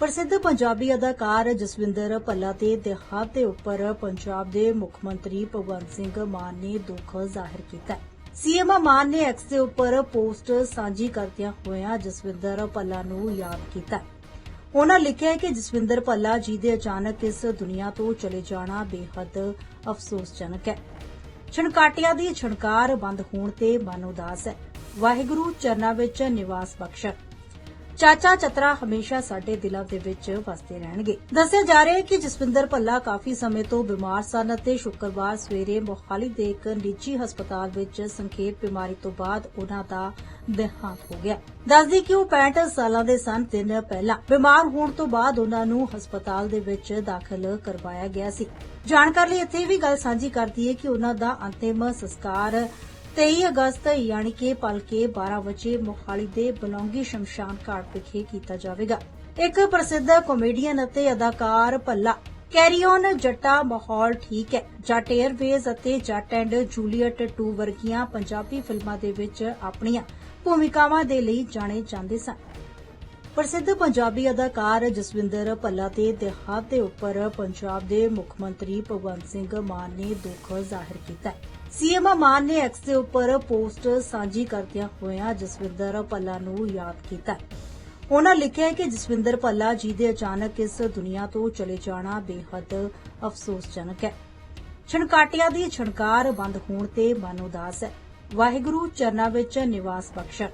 ਪ੍ਰਸਿੱਧ ਪੰਜਾਬੀ ਅਦਾਕਾਰ ਜਸਵਿੰਦਰ ਭੱਲਾ ਦੇ ਦੇਹਾਂਤ ਦੇ ਉੱਪਰ ਪੰਜਾਬ ਦੇ ਮੁੱਖ ਮੰਤਰੀ ਭਗਵੰਤ ਸਿੰਘ ਮਾਨ ਨੇ ਦੁੱਖ ਜ਼ਾਹਿਰ ਕੀਤਾ ਹੈ। ਸੀਐਮ ਮਾਨ ਨੇ ਐਕਸ ਦੇ ਉੱਪਰ ਪੋਸਟ ਸਾਂਝੀ ਕਰਦਿਆਂ ਹੋਇਆਂ ਜਸਵਿੰਦਰ ਭੱਲਾ ਨੂੰ ਯਾਦ ਕੀਤਾ ਹੈ। ਉਹਨਾਂ ਲਿਖਿਆ ਹੈ ਕਿ ਜਸਵਿੰਦਰ ਭੱਲਾ ਜੀ ਦੇ ਅਚਾਨਕ ਇਸ ਦੁਨੀਆ ਤੋਂ ਚਲੇ ਜਾਣਾ ਬੇਹੱਦ ਅਫਸੋਸਜਨਕ ਹੈ। ਛਣਕਾਟਿਆਂ ਦੀ ਛਣਕਾਰ ਬੰਦ ਹੋਣ ਤੇ ਮਨ ਉਦਾਸ ਹੈ। ਵਾਹਿਗੁਰੂ ਚਰਨਾਂ ਵਿੱਚ ਨਿਵਾਸ ਬਖਸ਼ਣ ਚਾਚਾ ਚਤਰਾ ਹਮੇਸ਼ਾ ਸਾਡੇ ਦਿਲਾਂ ਦੇ ਵਿੱਚ ਵਸਦੇ ਰਹਿਣਗੇ। ਦੱਸਿਆ ਜਾ ਰਿਹਾ ਹੈ ਕਿ ਜਸਵਿੰਦਰ ਭੱਲਾ ਕਾਫੀ ਸਮੇਂ ਤੋਂ ਬਿਮਾਰ ਸਨ ਅਤੇ ਸ਼ੁੱਕਰਵਾਰ ਸਵੇਰੇ ਮੋਹਾਲੀ ਦੇ ਇੱਕ ਨਿੱਜੀ ਹਸਪਤਾਲ ਵਿੱਚ ਸੰਖੇਪ ਬਿਮਾਰੀ ਤੋਂ ਬਾਅਦ ਉਹਨਾਂ ਦਾ ਦੇਹਾਂਤ ਹੋ ਗਿਆ। ਦੱਸਦੀ ਕਿ ਉਹ 65 ਸਾਲਾਂ ਦੇ ਸਨ ਦਿਨ ਪਹਿਲਾਂ। ਬਿਮਾਰ ਹੋਣ ਤੋਂ ਬਾਅਦ ਉਹਨਾਂ ਨੂੰ ਹਸਪਤਾਲ ਦੇ ਵਿੱਚ ਦਾਖਲ ਕਰਵਾਇਆ ਗਿਆ ਸੀ। ਜਾਣਕਾਰੀ ਲਈ ਇੱਥੇ ਵੀ ਗੱਲ ਸਾਂਝੀ ਕਰਦੀ ਹੈ ਕਿ ਉਹਨਾਂ ਦਾ ਅੰਤਿਮ ਸੰਸਕਾਰ 23 ਅਗਸਤ ਯਾਨੀ ਕਿ ਭਲਕੇ 12 ਵਜੇ ਮੋਹਾਲੀ ਦੇ ਬਲੌਂਗੀ ਸ਼ਮਸ਼ਾਨ ਘਾਟ ਵਿਖੇ ਕੀਤਾ ਜਾਵੇਗਾ। ਇੱਕ ਪ੍ਰਸਿੱਧ ਕਾਮੇਡੀਅਨ ਅਤੇ ਅਦਾਕਾਰ ਭੱਲਾ ਕੈਰੀਆਨ ਜੱਟਾ ਮਾਹੌਲ ਠੀਕ ਹੈ। ਜੱਟ 에ਅਰਵੇਜ਼ ਅਤੇ ਜੱਟ ਐਂਡ ਜੂਲੀਅਟ 2 ਵਰਗੀਆਂ ਪੰਜਾਬੀ ਫਿਲਮਾਂ ਦੇ ਵਿੱਚ ਆਪਣੀਆਂ ਭੂਮਿਕਾਵਾਂ ਦੇ ਲਈ ਜਾਣੇ ਜਾਂਦੇ ਸਨ। ਪ੍ਰਸਿੱਧ ਪੰਜਾਬੀ ਅਦਾਕਾਰ ਜਸਵਿੰਦਰ ਭੱਲਾ ਦੇ ਦੇਹਾਂਤ ਦੇ ਉੱਪਰ ਪੰਜਾਬ ਦੇ ਮੁੱਖ ਮੰਤਰੀ ਭਗਵੰਤ ਸਿੰਘ ਮਾਨ ਨੇ ਦੁੱਖ ਜ਼ਾਹਿਰ ਕੀਤਾ ਹੈ। ਸੀਐਮ ਮਾਨ ਨੇ ਐਕਸ ਦੇ ਉੱਪਰ ਪੋਸਟ ਸਾਂਝੀ ਕਰਦਿਆਂ ਹੋਇਆਂ ਜਸਵਿੰਦਰ ਭੱਲਾ ਨੂੰ ਯਾਦ ਕੀਤਾ ਹੈ। ਉਹਨਾਂ ਲਿਖਿਆ ਕਿ ਜਸਵਿੰਦਰ ਭੱਲਾ ਜੀ ਦੇ ਅਚਾਨਕ ਇਸ ਦੁਨੀਆ ਤੋਂ ਚਲੇ ਜਾਣਾ ਬੇਹੱਦ ਅਫਸੋਸਜਨਕ ਹੈ। ਛਣਕਾਟਿਆਂ ਦੀ ਛਣਕਾਰ ਬੰਦ ਹੋਣ ਤੇ ਮਨ ਉਦਾਸ ਹੈ। ਵਾਹਿਗੁਰੂ ਚਰਨਾਂ ਵਿੱਚ ਨਿਵਾਸ ਬਖਸ਼ਣ।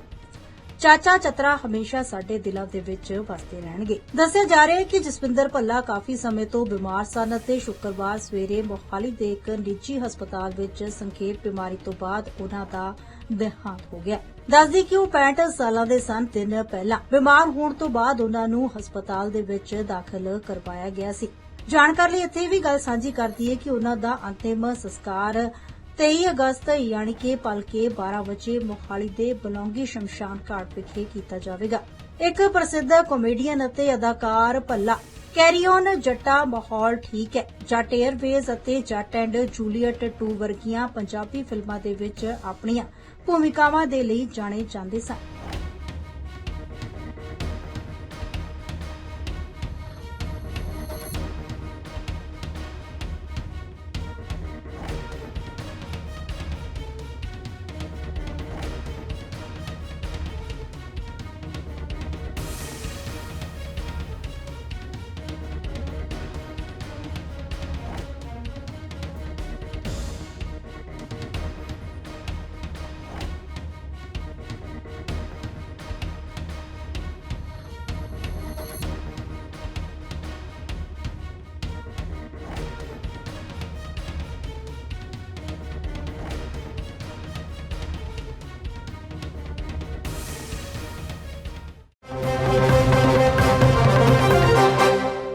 ਚਾਚਾ ਚਤਰਾ ਹਮੇਸ਼ਾ ਸਾਡੇ ਦਿਲਾਂ ਦੇ ਵਿੱਚ ਵਸਦੇ ਰਹਿਣਗੇ। ਦੱਸਿਆ ਜਾ ਰਿਹਾ ਹੈ ਕਿ ਜਸਵਿੰਦਰ ਭੱਲਾ ਕਾਫੀ ਸਮੇਂ ਤੋਂ ਬਿਮਾਰ ਸਨ ਅਤੇ ਸ਼ੁੱਕਰਵਾਰ ਸਵੇਰੇ ਮੋਹਾਲੀ ਦੇ ਇੱਕ ਨਿੱਜੀ ਹਸਪਤਾਲ ਵਿੱਚ ਸੰਖੇਪ ਬਿਮਾਰੀ ਤੋਂ ਬਾਅਦ ਉਹਨਾਂ ਦਾ ਦੇਹਾਂਤ ਹੋ ਗਿਆ। ਦੱਸਦੀ ਕਿ ਉਹ 65 ਸਾਲਾਂ ਦੇ ਸਨ ਦਿਨ ਪਹਿਲਾਂ। ਬਿਮਾਰ ਹੋਣ ਤੋਂ ਬਾਅਦ ਉਹਨਾਂ ਨੂੰ ਹਸਪਤਾਲ ਦੇ ਵਿੱਚ ਦਾਖਲ ਕਰਵਾਇਆ ਗਿਆ ਸੀ। ਜਾਣਕਾਰੀ ਲਈ ਇੱਥੇ ਵੀ ਗੱਲ ਸਾਂਝੀ ਕਰਦੀ ਹੈ ਕਿ ਉਹਨਾਂ ਦਾ ਅੰਤਿਮ ਸੰਸਕਾਰ 23 ਅਗਸਤ ਯਾਨੀ ਕਿ ਭਲਕੇ 12 ਵਜੇ ਮੋਹਾਲੀ ਦੇ ਬਲੌਂਗੀ ਸ਼ਮਸ਼ਾਨ ਘਾਟ ਵਿਖੇ ਕੀਤਾ ਜਾਵੇਗਾ। ਇੱਕ ਪ੍ਰਸਿੱਧ ਕਾਮੇਡੀਅਨ ਅਤੇ ਅਦਾਕਾਰ ਭੱਲਾ ਕੈਰੀ ਜੱਟਾ ਮਾਹੌਲ ਠੀਕ ਹੈ। ਜੱਟ 에ਅਰਵੇਜ਼ ਅਤੇ ਜੱਟ ਐਂਡ ਜੂਲੀਅਟ 2 ਵਰਗੀਆਂ ਪੰਜਾਬੀ ਫਿਲਮਾਂ ਦੇ ਵਿੱਚ ਆਪਣੀਆਂ ਭੂਮਿਕਾਵਾਂ ਦੇ ਲਈ ਜਾਣੇ ਜਾਂਦੇ ਸਨ।